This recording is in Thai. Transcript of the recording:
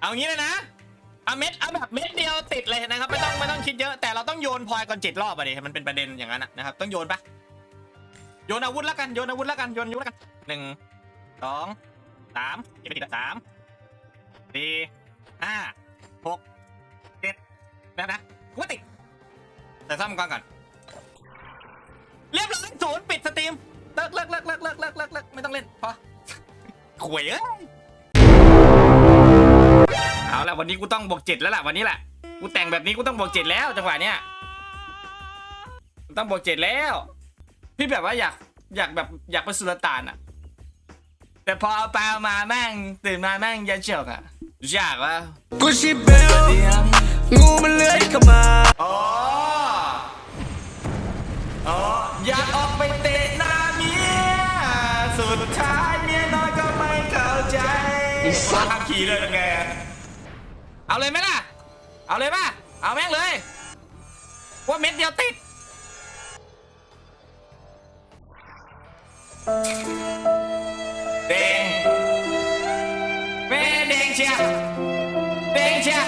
เอางี้เลยนะเอาเม็ดเอาแบบเม็ดเดียวติดเลยนะครับไม่ต้องไม่ต้องคิดเยอะแต่เราต้องโยนพลอยก่อนเจ็ดรอบอะดิมันเป็นประเด็นอย่างนั้นนะครับต้องโยนปะโยนอาวุธแล้วกันโยนอาวุธแล้วกันโยนอาวุธแล้วกันหนึ่งสองสามเก็บไปติดสามสี่ห้าหกเจ็ดแล้วนะกูติดแต่ซ่อมก่อนก่อนเรียบร้อยศูนย์ปิดสตรีมเลิกเลิกเลิกเลิกเลิกเลิกเลิกไม่ต้องเล่นพอหวยเอ้ย วันนี้กูต้องบวกเจ็ดแล้วล่ะวันนี้แหละกูแต่งแบบนี้กูต้องบวกเจ็ดแล้วจังหวะเนี้ยกูต้องบวกเจ็ดแล้ว พี่แบบว่าอยากอยากแบบอยากไปสุลต่านอะแต่พอเอาไปเอามาแม่งตื่นมาแม่งยันเฉียกอะอยากวะกูชิเบลงูมันเลื้อยเข้ามาอ๋ออ๋ออยากออกไปเตะหน้าเมียสุดท้ายเมียน้อยก็ไม่เข้าใจว่าทำขี่เลยเป็นไงอะ เอาเลยไหมล่ะ เอาเลยป่ะ เอาแม่งเลย ว่าเม็ดเดียวติด เด้งแม่เด้งเชียร์เด้งเชีย